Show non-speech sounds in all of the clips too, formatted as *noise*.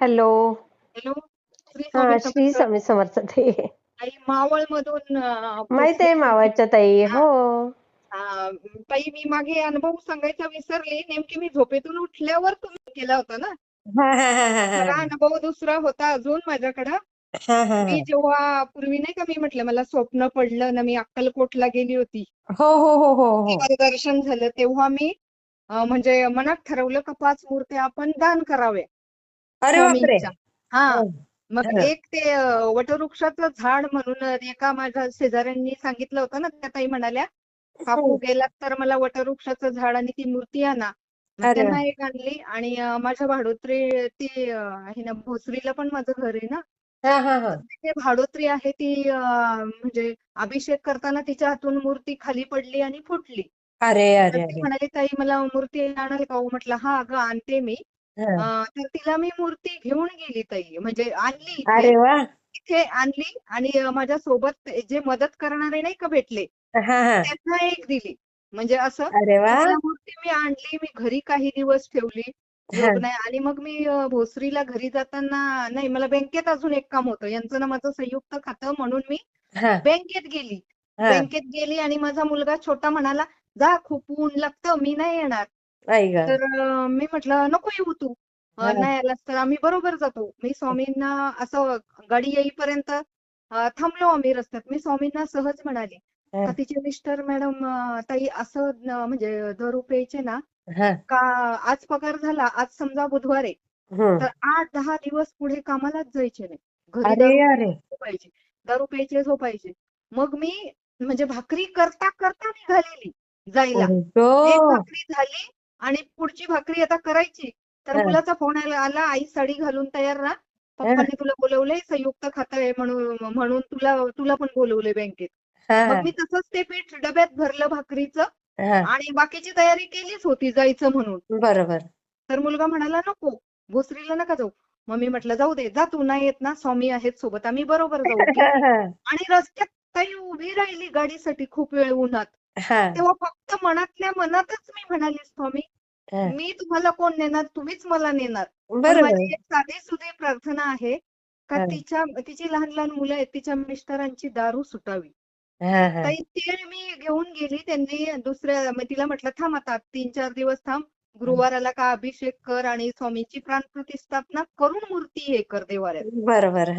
Hello. Hello. Shri हा श्री समर्थ. स्वामी समर्थ ताई मावळ मधून माहीत आहे मावळच्या ताई हो. ताई मी मागे अनुभव सांगायचा विसरले. नेमकी मी झोपेतून उठल्यावर तुम्ही केला होता ना? हा हा हा हा हा. खरा अनुभव दुसरा होता अजून माझ्याकडं. हा हा. मी जेव्हा पूर्वी नाही का मी म्हटलं मला स्वप्न पडलं ना मी अक्कलकोटला गेली होती. हो हो हो हो हो. तेव्हा दर्शन झालं तेव्हा मी अं, म्हणजे मनात ठरवलं का पाच मूर्त्या आपण दान कराव्या. अरे बापरे! हा. हो. मग. एक ते अं, वटवृक्षाचं झाड म्हणून एका माझ्या शेजाऱ्यांनी सांगितलं होतं ना त्या ताई म्हणाल्या काकू गेलात तर मला वटवृक्षाचं झाड आणि ती मूर्ती आणा. मग अरे त्यांना एक आणली आणि अं, माझ्या भाडोत्री ती अं, आहे ना भोसरीला पण माझं घर आहे ना. हा हा हा. ते भाडोत्री आहे ती अं, म्हणजे अभिषेक करताना तिच्या हातून मूर्ती खाली पडली आणि फुटली. अरे तर अरे ती अरे. म्हणाली ताई मला मूर्ती आणाल का हो? म्हटलं हा अगं आणते मी. अं, तर तिला मी मूर्ती घेऊन गेली ताई. म्हणजे आणली इथे. अरे वा! इथे आणली आणि अं, माझ्या सोबत जे मदत करणारे नाही का भेटले हा हा. त्यांना एक दिली. म्हणजे असं अरे वा! तिला मूर्ती मी आणली. मी घरी काही दिवस ठेवली. हा. नाही. आणि मग मी अं, भोसरीला घरी जाताना नाही मला बँकेत अजून एक काम होतं. यांचं ना माझं संयुक्त खातं म्हणून मी हा. बँकेत गेली. हा. बँकेत गेली आणि माझा मुलगा छोटा म्हणाला जा खूप ऊन लागतं. मी नाही येणार. आई ग. तर अं, मी म्हटलं नको येऊ तू. अं, हा. नाही आलास तर आम्ही बरोबर जातो. मी स्वामींना असं गाडी येईपर्यंत अं, थांबलो आम्ही रस्त्यात. मी स्वामींना सहज म्हणाले हा. का तिचे मिस्टर मॅडम अं, ताई असं न- म्हणजे दर रुपयाचे ना हा. का आज पगार झाला आज समजा बुधवार आहे. तर आठ दहा दिवस पुढे कामालाच जायचे नाही. घरी अरे दारू अरे. झोपायचे दारू प्यायचे झोपायचे. मग मी म्हणजे भाकरी करता करता निघालेली जायला. एक भाकरी झाली आणि पुढची भाकरी आता करायची. तर. मुलाचा फोन आला आला आई साडी घालून तयार राहा. पप्पांनी तुला बोलवलंय संयुक्त खातं आहे म्हणून म्हणून तुला तुला पण बोलवलंय बँकेत. मग मी तसंच ते पीठ डब्यात भरलं भाकरीचं आणि बाकीची तयारी केलीच होती जायचं म्हणून. बरोबर. तर मुलगा म्हणाला नको भोसरीला नका जाऊ. मग मी म्हटलं जाऊ दे जा तू नाही येत ना स्वामी आहेत सोबत आम्ही बरोबर जाऊ. आणि रस्त्यात ताई उभी राहिली गाडीसाठी खूप वेळ उन्हात. तेव्हा फक्त मनातल्या मनातच मी म्हणाली स्वामी. मी तुम्हाला कोण नेणार? तुम्हीच मला नेणार. माझी एक साधी सुधी प्रार्थना आहे का. तिच्या तिची लहान लहान मुलं आहेत तिच्या मिस्टरांची दारू सुटावी. ताई ते मी घेऊन गेली त्यांनी दुसऱ्या तिला म्हटलं थांब आता तीन चार दिवस थांब. गुरुवाराला का अभिषेक कर आणि स्वामीची प्राणप्रतिष्ठापना करून मूर्ती हे कर देवाऱ्यात. बरोबर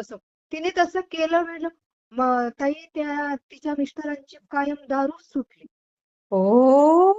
असं. तिने तसं केलं मग ताई त्या तिच्या मिस्टरांची कायम दारू सुटली. ओ.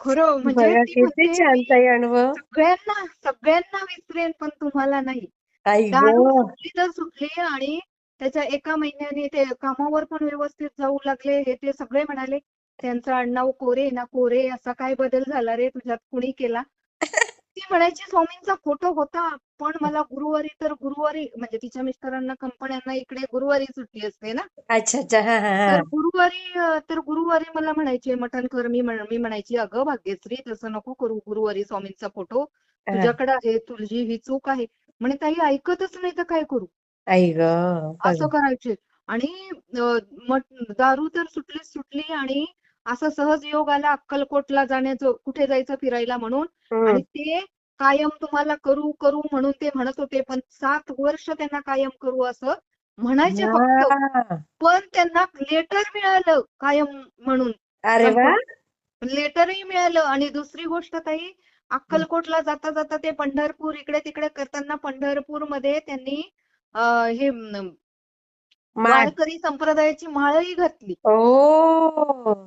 खरं म्हणजे बघा ती किती म्हणते छान ताई अनुभव सगळ्यांना सगळ्यांना विसरेन पण तुम्हाला नाही. आई दारू गो. सुटली तर सुटली आणि त्याच्या एका महिन्याने ते कामावर पण व्यवस्थित जाऊ लागले हे ते सगळे म्हणाले त्यांचं आडनाव कोरे ना कोरे असा काय बदल झाला रे तुझ्यात? कुणी केला? *laughs* ती म्हणायची स्वामींचा फोटो होता पण मला गुरुवारी तर गुरुवारी म्हणजे तिच्या मिस्टरांना कंपन्यांना इकडे गुरुवारी सुट्टी असते ना. अच्छा अच्छा. हा हा तर हा गुरुवारी अं, तर गुरुवारी मला म्हणायचे मटण कर मी म्हण- मी म्हणायची अगं भाग्यश्री तसं नको करू गुरुवारी स्वामींचा फोटो. हा. तुझ्याकडे आहे तुझी ही चूक आहे. म्हणे ताई ऐकतच नाही तर काय करू? आई ग असं करायचे. आणि अं, मट- दारू तर सुटलीच सुटली आणि असं सहज योग आला अक्कलकोटला जाण्याचं कुठे जायचं फिरायला म्हणून. आणि ते कायम तुम्हाला करू करू म्हणून ते म्हणत होते पण सात वर्ष त्यांना कायम करू असं म्हणायचे फक्त. पण त्यांना लेटर मिळालं कायम म्हणून. अरे वा. लेटरही मिळालं आणि दुसरी गोष्ट ताई अक्कलकोटला जाता जाता ते पंढरपूर इकडे तिकडे करताना पंढरपूरमध्ये त्यांनी हे वारकरी संप्रदायाची माळही घातली. ओ.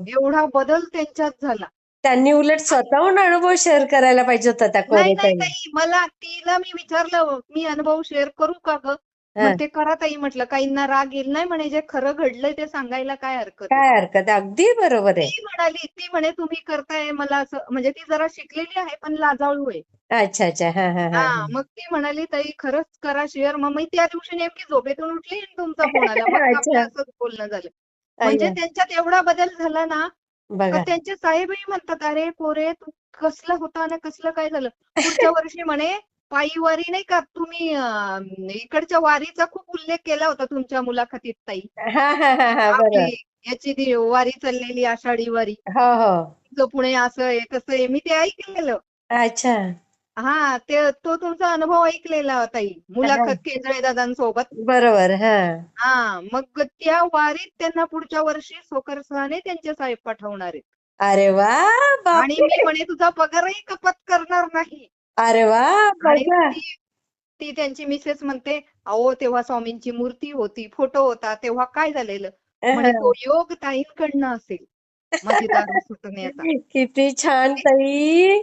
एवढा बदल त्यांच्यात झाला. त्यांनी उलट स्वतःहून अनुभव शेअर करायला पाहिजे होता त्या नाही नाही कोरेताईने. ताई मला तिला मी विचारलं मी अनुभव शेअर करू का ग? हा. म्हणते करा ताई म्हटलं काहींना राग येईल नाही म्हणे जे खरं घडलंय ते सांगायला काय हरकत आहे? काय हरकत आहे? अगदी बरोबर आहे. ती म्हणाली ती म्हणे तुम्ही करताय मला असं म्हणजे ती जरा शिकलेली आहे पण लाजाळू आहे. अच्छा अच्छा. हा हा हा. हा मग ती म्हणाली ताई खरंच करा शेअर मग मी त्या दिवशी नेमकी झोपेतून उठली आणि तुमचा फोन आला. मग आपलं *laughs* अच्छा. असंच बोलणं झालं. म्हणजे अय्या, त्यांच्यात एवढा बदल झाला ना बघा. त्यांचे साहेबही म्हणतात अरे पोरे तू कसलं होतं आणि कसलं काय झालं? पुढच्या *laughs* वर्षी म्हणे पायी वारी नाही का तुम्ही अं, इकडच्या वारीचा खूप उल्लेख केला होता तुमच्या मुलाखतीत ताई. हा हा हा हा बरं आपली याची ती वारी चाललेली आषाढी वारी. हो हो. तुझं पुणे असं आहे तसं आहे मी ते ऐकलेलं. अच्छा. हा ते तो तुमचा अनुभव ऐकलेला ताई हा. मुलाखत केंद्रे दादांसोबत. बरोबर हा. हा मग त्या वारीत त्यांना पुढच्या वर्षी सोकर सहाने त्यांचे साहेब पाठवणार आहेत. अरे वा आणि मी म्हणे तुझा पगारही कपात करणार नाही. अरे वा ती त्यांची मिसेस म्हणते अहो तेव्हा स्वामींची मूर्ती होती फोटो होता तेव्हा काय झालेलं? म्हणे तो योग ताईंकडनं असेल. किती छान ताई.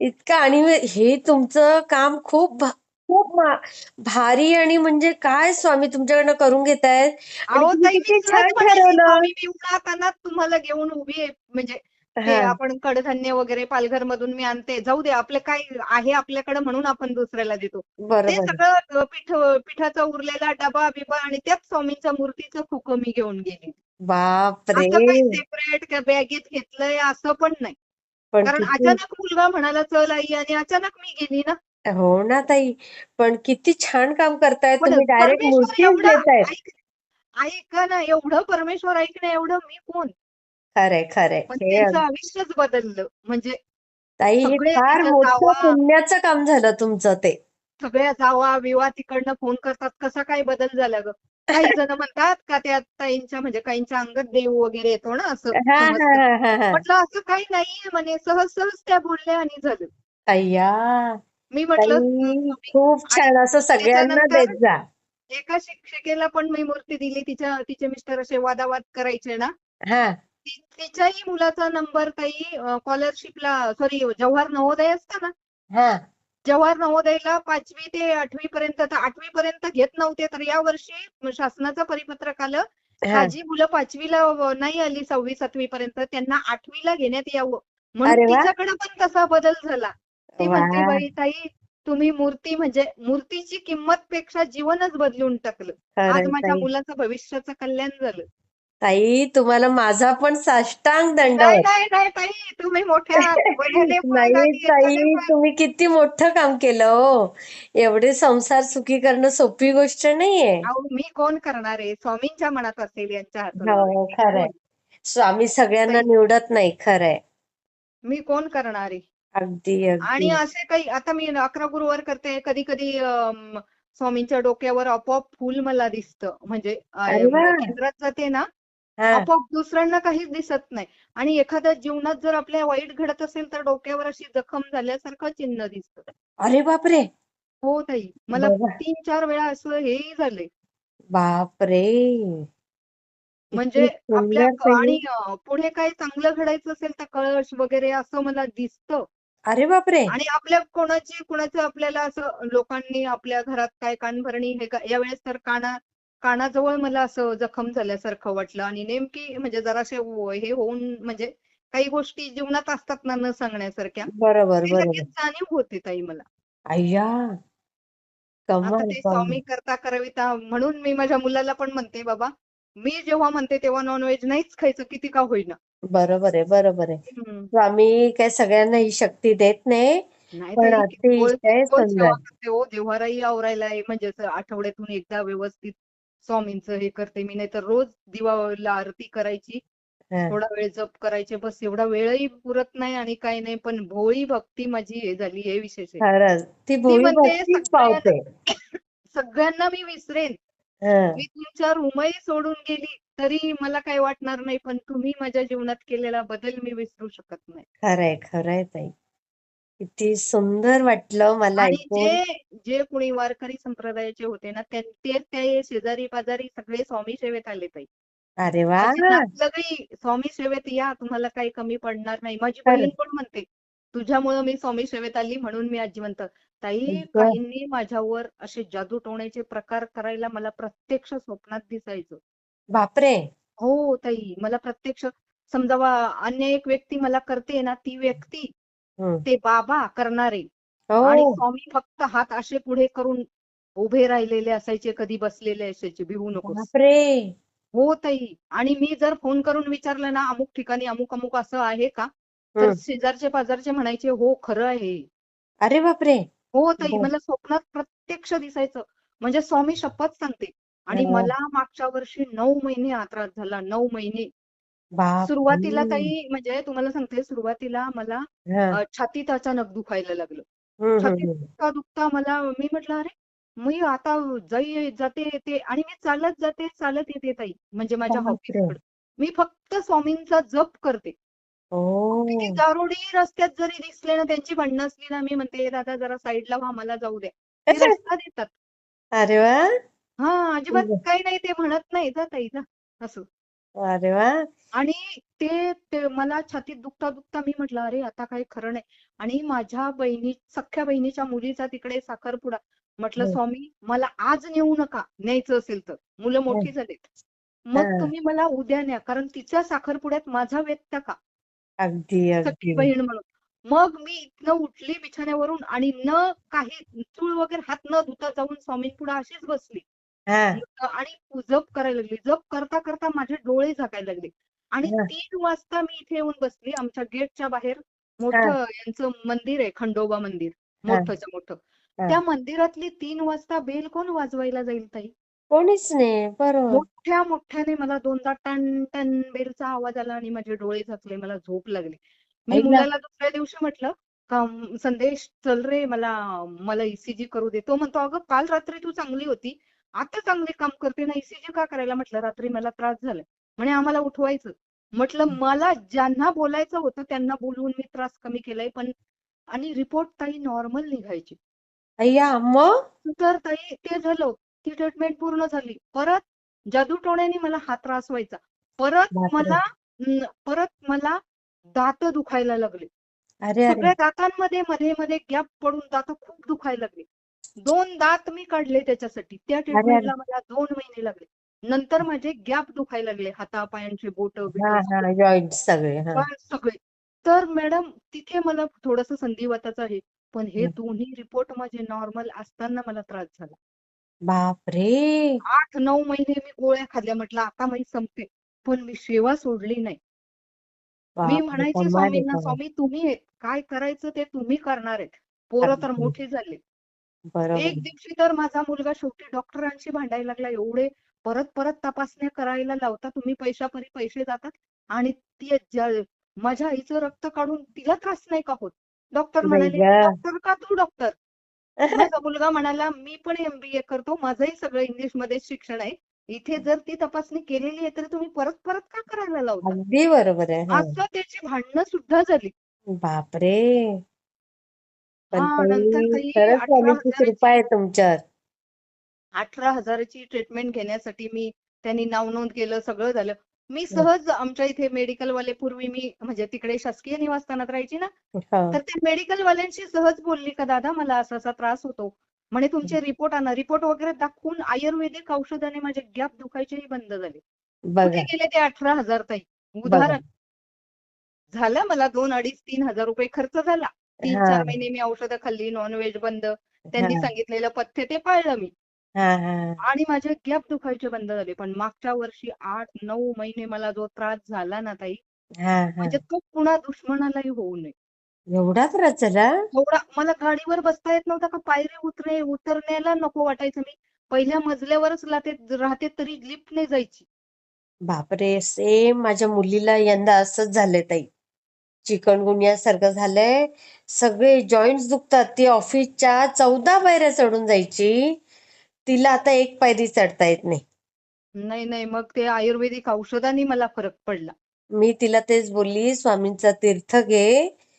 इतकं आणि हे तुमचं काम खूप भा- खूप मा- भारी आणि म्हणजे काय स्वामी तुमच्याकडनं करून घेतायत? आणि अहो तुम्ही ताई मी किती सहज छान म्हणाली ठरवलं. स्वामी मी उन्हातान्हात तुम्हाला घेऊन उभी आहे. म्हणजे ते हा. आपण कडधान्य वगैरे पालघर मधून मी आणते. जाऊ दे आपलं काय आहे आपल्याकडे म्हणून आपण दुसऱ्याला देतो. ते सगळं पीठ पिठाचा उरलेला डबा बिबा आणि त्याच स्वामींच्या मूर्तीचं खुकं मी घेऊन गेली. बापरे! सेपरेट का बॅगेत घेतलंय असं पण नाही. कारण अचानक मुलगा म्हणाला चल आई आणि अचानक मी गेली ना. हो ना ताई. पण किती छान काम करताय पण तुम्ही. डायरेक्ट ऐक ऐका ना एवढं परमेश्वर ऐकणं एवढं मी कोण? खरंय खरंय. पण हे त्यांचं आयुष्यच बदललं. म्हणजे ताई हे सगळे फार तिथं मोठं जावा. पुण्याचं काम झालं तुमचं ते. सगळ्या जावा विवा तिकडनं फोन करतात. कसा काय बदल झाला ग? काही जण म्हणतात का त्या ताईंच्या म्हणजे काहींच्या अंगात देव वगैरे येतो ना असं हा हा समजतं. हा हा हा. म्हटलं असं काही नाहीये म्हणे. सहज सहज त्या बोलल्या आणि झालं. अय्या. मी म्हटलं ताई तुम्ही खूप आणि छान. असं सगळ्यांना त्याच्यानंतर देत जा. एका शिक्षिकेला पण मी मूर्ती दिली. तिच्या तिचे मिस्टर असे वादावाद करायचे ना. हा. तिच्याही मुलाचा नंबर ताई स्कॉलरशिपला सॉरी जवाहर नवोदय असतं ना? हा. जवाहर नवोदयला पाचवी ते आठवी पर्यंत तर आठवी पर्यंत घेत नव्हते तर या वर्षी शासनाचं परिपत्रक आलं. जी मुलं पाचवीला नाही आली सहावी सातवी पर्यंत त्यांना आठवीला घेण्यात यावं. म्हणून वा. तिच्याकडे पण तसा बदल झाला. ती म्हणते बाई ताई तुम्ही मूर्ती म्हणजे मूर्तीची किंमत पेक्षा जीवनच बदलून टाकलं. आज माझ्या मुलाचं भविष्याचं कल्याण झालं. ताई तुम्हाला माझा पण साष्टांग नाही दंडवत नाही नाही ताई तुम्ही मोठ्या *laughs* नाही ताई तुम्ही किती मोठं काम केलं हो. एवढे संसार सुखी करणं सोपी गोष्ट नाहीये. मी कोण करणार आहे? स्वामींच्या मनात असेल यांच्या हातून हो मी खरंय. कोण? स्वामी सगळ्यांना ताई. निवडत नाही खरंय. मी कोण करणार आहे? अगदी आणि अगदी असे काही आता मी अकरा गुरुवार करते कधी कधी स्वामींच्या डोक्यावर आपोआप फूल मला दिसतं. म्हणजे अ, अरे वा! केंद्रात जाते ना आपोआप दुसऱ्यांना काहीच दिसत नाही. आणि एखाद्या जीवनात जर आपल्या वाईट घडत असेल तर डोक्यावर अशी जखम झाल्यासारखं चिन्ह दिसतं. अरे बापरे! हो ताई. मला तीन चार वेळा असं हेही झालंय. बापरे! म्हणजे आपल्या आणि पुढे काही चांगलं घडायचं असेल तर कळश वगैरे असं मला दिसतं. अरे बापरे! आणि आपल्या कोणाची कोणाचं आपल्याला असं लोकांनी आपल्या घरात काय कानभरणी हे यावेळेस तर काना कानाजवळ मला असं जखम झाल्यासारखं वाटलं आणि नेमकी म्हणजे जराशे हो- होऊन म्हणजे काही गोष्टी जीवनात असतात ना न सांगण्यासारख्या बरोबर ते बरोबर. लगेच जाणीव होते ताई मला. अय्या! आता कमाल ते कमाल. स्वामी करता करविता म्हणून मी माझ्या मुलाला पण म्हणते बाबा मी जेव्हा म्हणते तेव्हा नॉनव्हेज नाहीच खायचं किती का होईना. बरोबर आहे बरोबर आहे. हम्म. स्वामी काय सगळ्यांना ही शक्ती देत नाही नाही पण ताई किरकोळ अतिशय किरकोळ सुंदर. सेवा करते हो देव्हाराही आवरायला आहे म्हणजे असं आठवड्यातून एकदा व्यवस्थित स्वामींचं हे करते. मी नाहीतर रोज दिवाला आरती करायची. थोडा वेळ जप करायचे. बस एवढा वेळही पुरत नाही आणि काही नाही. पण भोळी भक्ती माझी हे झाली हे विशेष ती म्हणते सगळ्यांना पावते. सगळ्यांना मी विसरेन. मी तुमच्या रूमही सोडून गेली तरी मला काही वाटणार नाही. पण तुम्ही माझ्या जीवनात केलेला बदल मी विसरू शकत नाही. खरंय खरंय ताई. किती सुंदर वाटलं मला आणि ऐकून जे जे कोणी वारकरी संप्रदायाचे होते ना त्यां- ते ते शेजारी पाजारी सगळे स्वामी सेवेत आले ताई अरे वा माझी नातलगही स्वामी सेवेत या तुम्हाला काही कमी पडणार नाही माझी. बहीण पण म्हणते तुझ्यामुळं मी स्वामी सेवेत आली म्हणून मी आजी म्हणतात ताई. काहींनी माझ्यावर असे जादू टोण्याचे प्रकार करायला मला प्रत्यक्ष स्वप्नात दिसायचं बापरे हो ताई मला प्रत्यक्ष समजा वा- अन्य एक व्यक्ती मला करते ना ती व्यक्ती. ते बाबा करणारे. आणि हो स्वामी फक्त हात असे पुढे करून उभे राहिलेले असायचे कधी बसलेले असायचे भिवू बापरे! हो ताई. आणि मी जर फोन करून विचारलं ना अमुक ठिकाणी अमुक अमुक असं आहे का? तर. शेजारचे पाजारचे म्हणायचे हो खरं आहे. अरे बापरे! हो ताई. मला स्वप्नात प्रत्यक्ष दिसायचं. म्हणजे स्वामी शपथ सांगते. आणि. मला मागच्या वर्षी नऊ महिने हा त्रास झाला नऊ महिने. सुरुवातीला ताई म्हणजे तुम्हाला सांगते सुरुवातीला मला हा. अ, छातीत अचानक दुखायला लागलं. छातीत हम्म, हम्म. दुखता दुखता मला मी म्हटलं अरे मी आता जाई जाते येते आणि मी चालत जाते चालत येते ताई म्हणजे माझ्या बापरे. ऑफिसकडे मी फक्त स्वामींचा जप करते. किती दारोडी रस्त्यात जरी दिसले ना त्यांची भांडणं असली ना मी म्हणते "ए दादा जरा साईडला व्हा मला जाऊ द्या. ते रस्ता देतात. अरे वा! हा अजिबात. काही नाही ते म्हणत नाही जा ताई जा असं. अरे आणि ते ते मला छातीत दुखता दुखता मी म्हटलं अरे आता काही खरं नाही. आणि माझ्या बहिणी सख्ख्या बहिणीच्या मुलीचा तिकडे साखरपुडा. म्हटलं हं. स्वामी मला आज नेऊ नका. न्यायचं असेल तर. मुलं मोठी झालीत. मग हं. तुम्ही मला उद्या न्या. कारण तिच्या साखरपुड्यात माझा व्यक्त का? अगदी सख्खी अगदी. बहीण म्हणून. मग मी इथनं उठली बिछाण्यावरून आणि न काही चूळ वगैरे हात न धुता जाऊन स्वामींपुढे अशीच बसली. आणि जप करायला लागली. जप करता करता माझे डोळे झाकायला लागले. आणि. तीन वाजता मी इथे येऊन बसली. आमच्या गेटच्या बाहेर मोठं यांचं मंदिर आहे खंडोबा मंदिर. मोठंच्या मोठं. त्या मंदिरातली तीन वाजता बेल कोण वाजवायला जाईल ताई? कोणीच नाही. बरोबर. मोठ्या मोठ्याने मला दोनदा टन टन बेलचा आवाज आला आणि माझे डोळे झाकले. मला झोप लागली. मी. मुलाला दुसऱ्या दिवशी म्हटलं का "म, संदेश चल रे मला मला ईसीजी करू दे. तो म्हणतो अगं काल रात्री तू चांगली होती. आता चांगले काम करते ना ईसीजी का करायला म्हटलं रात्री मला त्रास झाला म्हणे आम्हाला उठवायचं. म्हटलं मला ज्यांना बोलायचं होतं त्यांना बोलवून मी त्रास कमी केलाय पण आणि रिपोर्ट ताई नॉर्मल निघायची. तर ताई ते झालं. ती ट्रीटमेंट पूर्ण झाली. परत जादूटोण्याने मला हा त्रास व्हायचा. परत. मला परत मला दात दुखायला लागले. सगळ्या दातांमध्ये मध्ये मध्ये गॅप पडून दात खूप दुखायला लागले. दोन दात मी काढले त्याच्यासाठी. त्या ट्रीटमेंटला मला दोन महिने लागले. नंतर माझे गॅप दुखायला लागले. हातापायांचे बोट जॉईंट सगळे. हा. सगळे. तर मॅडम तिथे मला थोडस संधिवाताचं आहे. पण हे. दोन्ही रिपोर्ट माझे नॉर्मल असताना मला त्रास झाला. बापरे! आठ नऊ महिने मी गोळ्या खाल्ल्या. म्हटलं आता मी संपते. पण मी सेवा सोडली नाही. मी म्हणायचे स्वामींना. स्वामी तुम्ही आहेत. काय करायचं ते तुम्ही करणार आहेत. पोरं तर. मोठी झाली. बरोबर. एक दिवशी तर माझा मुलगा शेवटी डॉक्टरांशी भांडायला लागला एवढे परत परत तपासण्या करायला लावता तुम्ही पैशापरी पैसे जातात आणि ती माझ्या आईचं रक्त काढून तिला त्रास नाही का होत? डॉक्टर म्हणाले गं. डॉक्टर का तू डॉक्टर? *laughs* माझा मुलगा म्हणाला मी पण एमबीए करतो माझंही सगळं इंग्लिशमध्ये शिक्षण आहे. इथे जर ती तपासणी केलेली आहे तर तुम्ही परत परत का करायला लावता? अगदी बरोबर आहे हा. असं त्याची भांडणं सुद्धा झाली. बापरे! पण हा, नंतर ताई, खरंच अठरा स्वामीची हजाराची- कृपा आहे तुमच्यावर. अठरा हजाराची ट्रीटमेंट घेण्यासाठी मी त्यांनी नाव नोंद केलं सगळं झालं. मी सहज आमच्या इथे मेडिकल वाले पूर्वी मी म्हणजे तिकडे शासकीय निवासस्थानात राहायची ना हो. तर त्या मेडिकल वाल्यांशी सहज बोलली का दादा मला असा असा त्रास होतो. म्हणे तुमचे रिपोर्ट आणा. रिपोर्ट वगैरे दाखवून आयुर्वेदिक औषधाने माझे गॅप दुखायचेही बंद झाले. बघा. कुठे गेले ते अठरा हजार ताई? उदाहरण. झालं मला दोन अडीच तीन हजार रुपये खर्च झाला. तीन. चार महिने मी औषधं खाल्ली नॉनव्हेज बंद. त्यांनी. सांगितलेलं पथ्य ते पाळलं मी. आणि माझे गॅप दुखायचे बंद झाले. पण मागच्या वर्षी आठ नऊ महिने मला जो त्रास झाला ना ताई म्हणजे तो पुन्हा दुश्मनालाही होऊ नये. एवढा त्रास झाला? एवढा. मला गाडीवर बसता येत नव्हता का? पायरी उतरे उतरण्याला नको वाटायचं मी. पहिल्या मजल्यावरच राहते राहते तरी लिफ्टने जायची. बापरे! सेम माझ्या मुलीला यंदा असंच झालंय ताई. चिकनगुन्या सारखं झालंय. सगळे जॉईंट्स दुखतात. ती ऑफिसच्या चौदा पायऱ्या चढून जायची. तिला आता एक पायरी चढता येत नाही. नाही नाही. मग ते आयुर्वेदिक औषधांनी मला फरक पडला. मी तिला तेच बोलली स्वामींचा तीर्थ घे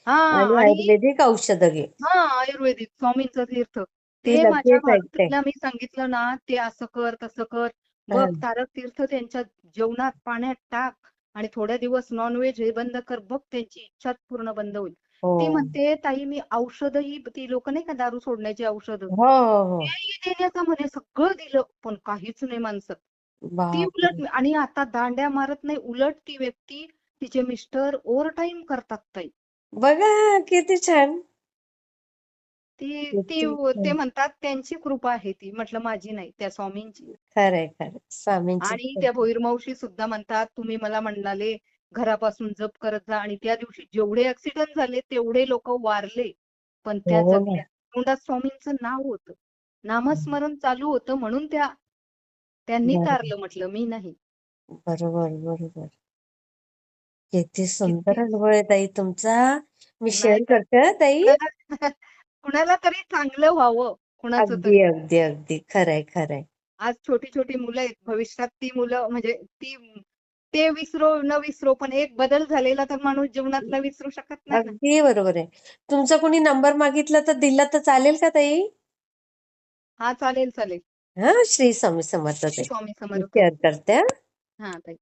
हा आणि आणि आयुर्वेदिक औषध घे. हा आयुर्वेदिक स्वामींचं तीर्थ. ती ते लगेच माझ्या ऐकते. मी सांगितलं ना ते असं कर तसं कर. बघ हा. तारक तीर्थ त्यांच्या जेवणात पाण्यात टाक. आणि थोड्या दिवस नॉनव्हेज हे बंद कर बघ त्यांची इच्छा पूर्ण बंद होईल. ती हो म्हणते ताई मी औषधही ती लोक नाही का दारू सोडण्याची औषध? हो हो. हो देण्याचं म्हणे सगळं दिलं पण काहीच नाही माणसं. ती उलट आणि आता दांड्या मारत नाही उलट ती व्यक्ती तिचे मिस्टर ओव्हर टाइम करतात ताई. बघा किती छान. ती ती. ते म्हणतात त्यांची कृपा आहे ती. म्हटलं माझी नाही त्या स्वामींची. खरंय स्वामींची आणि. त्या भोईरमावशी सुद्धा म्हणतात तुम्ही मला म्हणाले घरापासून जप करत जा आणि त्या दिवशी जेवढे ऍक्सिडेंट झाले तेवढे लोक वारले. पण त्या हो. जगल्या. तोंडात स्वामींचं नाव होतं. नामस्मरण चालू होतं म्हणून त्या त्यांनी. तारलं म्हटलं मी नाही. बरोबर बरोबर. किती सुंदर अनुभव आहे ताई तुमचा. मी शेअर करते ताई. *laughs* कुणाला तरी चांगलं व्हावं कुणाचं अगदी तरी. अगदी अगदी. खरंय खरंय. आज छोटी छोटी मुलं आहेत. भविष्यात ती मुलं म्हणजे ती ते विसरो न विसरो पण एक बदल झालेला तर माणूस जीवनातला विसरू शकत नाही ना. अगदी बरोबर आहे. तुमचा कोणी नंबर मागितला तर दिला तर चालेल का ताई? हा चालेल चालेल. हा श्री स्वामी समर्थ ताई स्वामी समर्थ. शेअर करते हा. हा ताई.